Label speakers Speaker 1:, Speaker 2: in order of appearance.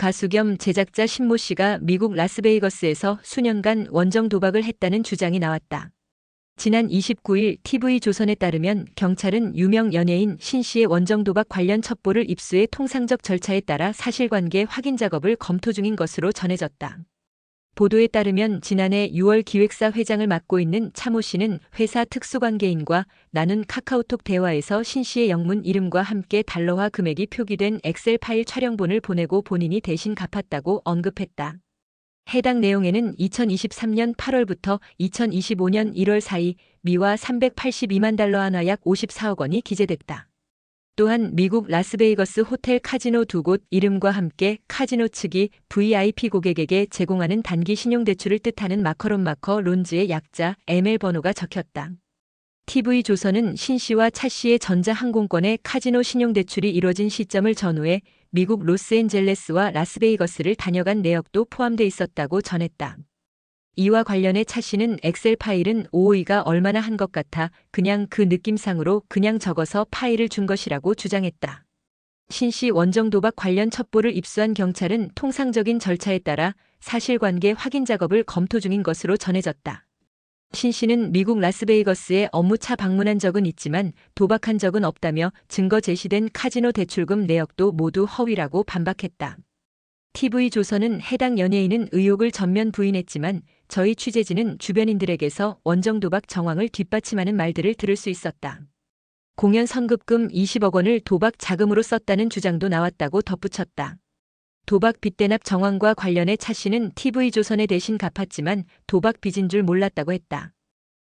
Speaker 1: 가수 겸 제작자 신모 씨가 미국 라스베이거스에서 수년간 원정 도박을 했다는 주장이 나왔다. 지난 29일 TV조선에 따르면 경찰은 유명 연예인 신 씨의 원정 도박 관련 첩보를 입수해 통상적 절차에 따라 사실관계 확인 작업을 검토 중인 것으로 전해졌다. 보도에 따르면 지난해 6월 기획사 회장을 맡고 있는 차모 씨는 회사 특수관계인과 나눈 카카오톡 대화에서 신 씨의 영문 이름과 함께 달러화 금액이 표기된 엑셀 파일 촬영본을 보내고 본인이 대신 갚았다고 언급했다. 해당 내용에는 2023년 8월부터 2025년 1월 사이 미화 382만 달러 한화 약 54억 원이 기재됐다. 또한 미국 라스베이거스 호텔 카지노 두 곳 이름과 함께 카지노 측이 VIP 고객에게 제공하는 단기 신용대출을 뜻하는 마커론 마커 론즈의 약자 ML 번호가 적혔다. TV조선은 신 씨와 차 씨의 전자항공권의 카지노 신용대출이 이뤄진 시점을 전후해 미국 로스앤젤레스와 라스베이거스를 다녀간 내역도 포함돼 있었다고 전했다. 이와 관련해 차 씨는 엑셀 파일은 오오이가 얼마나 한 것 같아 그냥 그 느낌상으로 그냥 적어서 파일을 준 것이라고 주장했다. 신 씨 원정 도박 관련 첩보를 입수한 경찰은 통상적인 절차에 따라 사실관계 확인 작업을 검토 중인 것으로 전해졌다. 신 씨는 미국 라스베이거스에 업무차 방문한 적은 있지만 도박한 적은 없다며 증거 제시된 카지노 대출금 내역도 모두 허위라고 반박했다. TV조선은 해당 연예인은 의혹을 전면 부인했지만 저희 취재진은 주변인들에게서 원정 도박 정황을 뒷받침하는 말들을 들을 수 있었다. 공연 선급금 20억 원을 도박 자금으로 썼다는 주장도 나왔다고 덧붙였다. 도박 빚대납 정황과 관련해 차 씨는 TV조선에 대신 갚았지만 도박 빚인 줄 몰랐다고 했다.